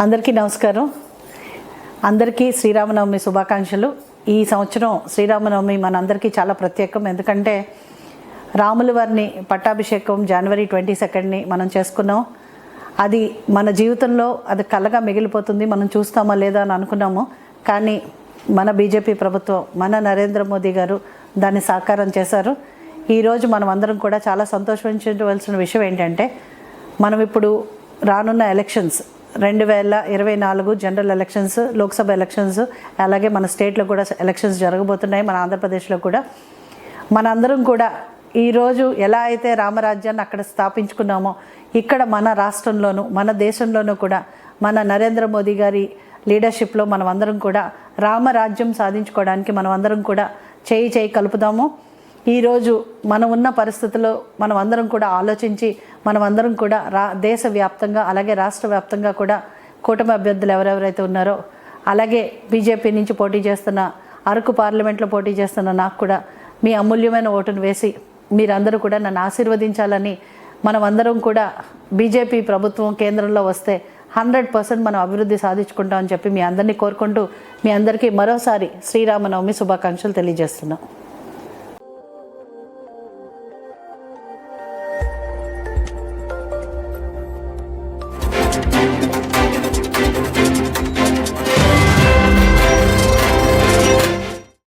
అందరికీ నమస్కారం. అందరికీ శ్రీరామనవమి శుభాకాంక్షలు. ఈ సంవత్సరం శ్రీరామనవమి మనందరికీ చాలా ప్రత్యేకం. ఎందుకంటే రాముల వారిని పట్టాభిషేకం జనవరి ట్వంటీ సెకండ్ని మనం చేసుకున్నాం. అది మన జీవితంలో అది కలగా మిగిలిపోతుంది. మనం చూస్తామా లేదా అని అనుకున్నాము. కానీ మన బీజేపీ ప్రభుత్వం మన నరేంద్ర మోదీ గారు దాన్ని సాకారం చేశారు. ఈరోజు మనం అందరం కూడా చాలా సంతోషించవలసిన విషయం ఏంటంటే మనం ఇప్పుడు రానున్న ఎలక్షన్స్ రెండు వేల ఇరవై నాలుగు జనరల్ ఎలక్షన్స్ లోక్సభ ఎలక్షన్స్ అలాగే మన స్టేట్లో కూడా ఎలక్షన్స్ జరగబోతున్నాయి మన ఆంధ్రప్రదేశ్లో కూడా. మనందరం కూడా ఈరోజు ఎలా అయితే రామరాజ్యాన్ని అక్కడ స్థాపించుకున్నామో ఇక్కడ మన రాష్ట్రంలోనూ మన దేశంలోనూ కూడా మన నరేంద్ర మోదీ గారి లీడర్షిప్లో మనం అందరం కూడా రామరాజ్యం సాధించుకోవడానికి మనం అందరం కూడా చేయి చేయి కలుపుదాము. ఈరోజు మనం ఉన్న పరిస్థితుల్లో మనం అందరం కూడా ఆలోచించి మనం అందరం కూడా రా దేశవ్యాప్తంగా అలాగే రాష్ట్ర వ్యాప్తంగా కూడా కూటమి అభ్యర్థులు ఎవరెవరైతే ఉన్నారో అలాగే బీజేపీ నుంచి పోటీ చేస్తున్న అరకు పార్లమెంట్లో పోటీ చేస్తున్న నాకు కూడా మీ అమూల్యమైన ఓటును వేసి మీరందరూ కూడా నన్ను ఆశీర్వదించాలని మనం అందరం కూడా బీజేపీ ప్రభుత్వం కేంద్రంలో వస్తే హండ్రెడ్ పర్సెంట్ మనం అభివృద్ధి సాధించుకుంటామని చెప్పి మీ అందరినీ కోరుకుంటూ మీ అందరికీ మరోసారి శ్రీరామనవమి శుభాకాంక్షలు తెలియజేస్తున్నాం.